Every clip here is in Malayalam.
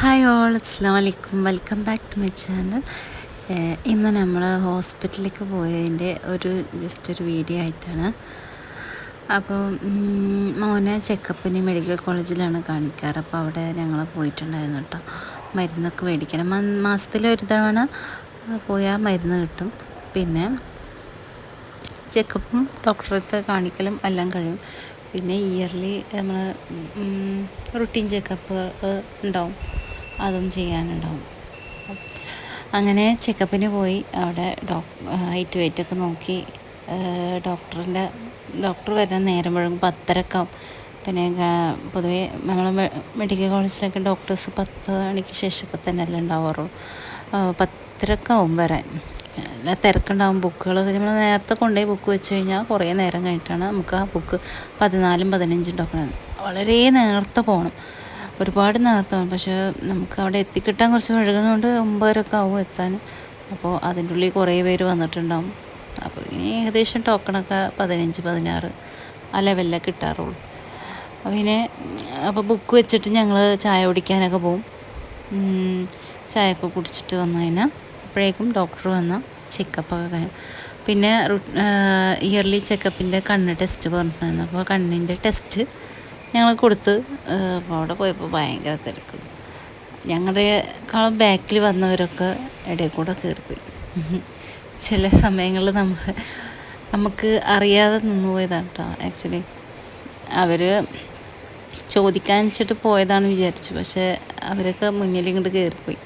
ഹായ് ഓൾ അസ്സാം വലൈക്കും welcome back to my channel ഇന്ന് നമ്മൾ ഹോസ്പിറ്റലിലേക്ക് പോയതിന്റെ ഒരു ജസ്റ്റ് ഒരു വീഡിയോ ആയിട്ടാണ്. അപ്പോൾ മോനെ ചെക്കപ്പിന് മെഡിക്കൽ കോളേജിലാണ് കാണിക്കാറ്. അപ്പോൾ അവിടെ ഞങ്ങൾ പോയിട്ടുണ്ടായിരുന്നു കേട്ടോ. മരുന്നൊക്കെ മേടിക്കണം മാസത്തിൽ ഒരു തവണ പോയാൽ മരുന്ന് കിട്ടും. പിന്നെ ചെക്കപ്പും ഡോക്ടറെടുത്ത് കാണിക്കലും എല്ലാം കഴിയും. പിന്നെ ഇയർലി നമ്മൾ റുട്ടീൻ ചെക്കപ്പുകൾ ഉണ്ടാവും. അതും ചെയ്യാനുണ്ടാവും. അങ്ങനെ ചെക്കപ്പിന് പോയി. അവിടെ ഡോക് ഹൈറ്റ് വെയിറ്റ് ഒക്കെ നോക്കി. ഡോക്ടറിന്റെ ഡോക്ടർ വരാൻ നേരം മുഴുവൻ പത്തരക്കാവും പിന്നെ പൊതുവേ നമ്മൾ മെഡിക്കൽ കോളേജിലൊക്കെ ഡോക്ടേഴ്സ് പത്ത് മണിക്ക് ശേഷമൊക്കെ തന്നെ അല്ലേ ഉണ്ടാവാറുള്ളൂ പത്തരക്കാവും വരാൻ. എല്ലാ തിരക്കുണ്ടാവും. ബുക്കുകൾ നമ്മൾ നേരത്തെ കൊണ്ടുപോയി ബുക്ക് വെച്ച് കഴിഞ്ഞാൽ കുറേ നേരം കഴിഞ്ഞിട്ടാണ് നമുക്ക് ആ ബുക്ക് പതിനാലും പതിനഞ്ചും ഡോക്ടർ വളരെ നേരത്തെ പോകണം. ഒരുപാട് നേരത്തെ പക്ഷേ നമുക്ക് അവിടെ എത്തിക്കിട്ടാൻ കുറച്ച് വഴുകുന്നതുകൊണ്ട് ഒമ്പതരൊക്കെ ആവും എത്താൻ. അപ്പോൾ അതിന്റെ ഉള്ളിൽ കുറേ പേര് വന്നിട്ടുണ്ടാവും. അപ്പോൾ ഇനി ഏകദേശം ടോക്കണൊക്കെ പതിനഞ്ച് പതിനാറ് ആ ലെവലിലേ കിട്ടാറുള്ളൂ. അപ്പോൾ പിന്നെ അപ്പോൾ ബുക്ക് വെച്ചിട്ട് ഞങ്ങൾ ചായ കുടിക്കാനൊക്കെ പോവും. ചായയൊക്കെ കുടിച്ചിട്ട് വന്നു കഴിഞ്ഞാൽ അപ്പോഴേക്കും ഡോക്ടർ വന്ന ചെക്കപ്പൊക്കെ കഴിഞ്ഞു. പിന്നെ ഇയർലി ചെക്കപ്പിന്റെ കണ്ണ് ടെസ്റ്റ് പറഞ്ഞിട്ടുണ്ടായിരുന്നു. അപ്പോൾ കണ്ണിന്റെ ടെസ്റ്റ് ഞങ്ങൾ കൊടുത്ത് അവിടെ പോയപ്പോൾ ഭയങ്കര തിരക്ക്. ഞങ്ങളുടെ ബാക്കിൽ വന്നവരൊക്കെ ഇടയിൽ കൂടെ കയറിപ്പോയി ചില സമയങ്ങളിൽ നമ്മൾ നമുക്ക് അറിയാതെ നിന്ന് പോയതാണ് കേട്ടോ ആക്ച്വലി അവർ ചോദിക്കാൻ വെച്ചിട്ട് പോയതാണ് വിചാരിച്ചു പക്ഷേ അവരൊക്കെ മുന്നിൽ ഇങ്ങോട്ട് കയറിപ്പോയി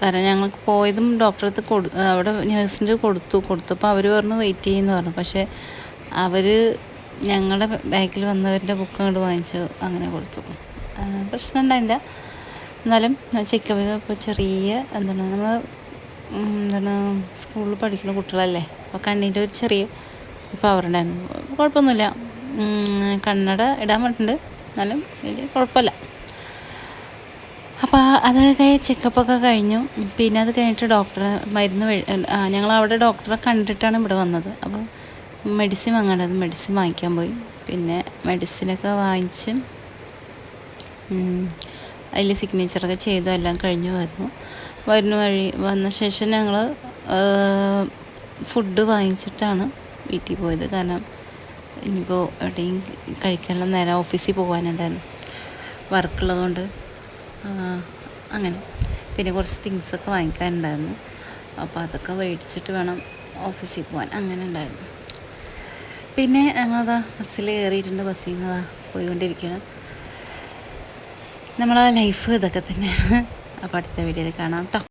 കാരണം ഞങ്ങൾക്ക് പോയതും ഡോക്ടറെ അടുത്ത് കൊടു അവിടെ നേഴ്സിന്റെ കൊടുത്തു. കൊടുത്തപ്പോൾ അവർ പറഞ്ഞു വെയിറ്റ് ചെയ്യുമെന്ന് പറഞ്ഞു. പക്ഷേ അവർ ഞങ്ങളുടെ ബാക്കിൽ വന്നവരുടെ ബുക്ക് അങ്ങോട്ട് വാങ്ങിച്ചു അങ്ങനെ കൊടുത്തു. പ്രശ്നം ഉണ്ടായില്ല എന്നാലും ചെക്കപ്പ് ഇപ്പോൾ ചെറിയ എന്താണ് നമ്മൾ എന്താണ് സ്കൂളിൽ പഠിക്കുന്ന കുട്ടികളല്ലേ അപ്പോൾ കണ്ണിന്റെ ഒരു ചെറിയ പവർ ഉണ്ടായിരുന്നു. കുഴപ്പമൊന്നുമില്ല. കണ്ണട ഇടാൻ പറ്റുന്നുണ്ട് എന്നാലും വലിയ കുഴപ്പമില്ല. അപ്പോൾ അതൊക്കെ ചെക്കപ്പൊക്കെ കഴിഞ്ഞു. പിന്നെ അത് കഴിഞ്ഞിട്ട് ഡോക്ടറെ മരുന്ന് ഞങ്ങൾ അവിടെ ഡോക്ടറെ കണ്ടിട്ടാണ് ഇവിടെ വന്നത്. അപ്പോൾ മെഡിസിൻ വാങ്ങേണ്ടത് മെഡിസിൻ വാങ്ങിക്കാൻ പോയി. പിന്നെ മെഡിസിനൊക്കെ വാങ്ങിച്ച് അതിൽ സിഗ്നേച്ചറൊക്കെ ചെയ്തു എല്ലാം കഴിഞ്ഞു വരുന്നു വരുന്ന വഴി വന്ന ശേഷം ഞങ്ങൾ ഫുഡ് വാങ്ങിച്ചിട്ടാണ് വീട്ടിൽ പോയത്. കാരണം ഇനിയിപ്പോൾ എവിടെയും കഴിക്കാനുള്ള നേരം ഓഫീസിൽ പോകാനുണ്ടായിരുന്നു. വർക്കുള്ളതുകൊണ്ട് അങ്ങനെ. പിന്നെ കുറച്ച് തിങ്സൊക്കെ വാങ്ങിക്കാനുണ്ടായിരുന്നു. അപ്പോൾ അതൊക്കെ മേടിച്ചിട്ട് വേണം ഓഫീസിൽ പോകാൻ. അങ്ങനെ ഉണ്ടായിരുന്നു. പിന്നെ ഞങ്ങളതാ ബസ്സിൽ കയറിയിട്ടുണ്ട് ബസ്സിൽ നിന്ന് പോയിക്കൊണ്ടിരിക്കുന്നത് നമ്മളെ ലൈഫ് ഇതൊക്കെ തന്നെ അപ്പോൾ അടുത്ത വീഡിയോയിൽ കാണാം കേട്ടോ